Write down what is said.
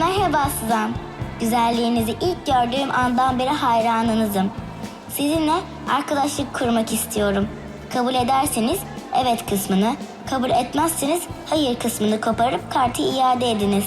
Merhaba Suzan. Güzelliğinizi ilk gördüğüm andan beri hayranınızım. Sizinle arkadaşlık kurmak istiyorum. Kabul ederseniz evet kısmını, kabul etmezseniz hayır kısmını koparıp kartı iade ediniz.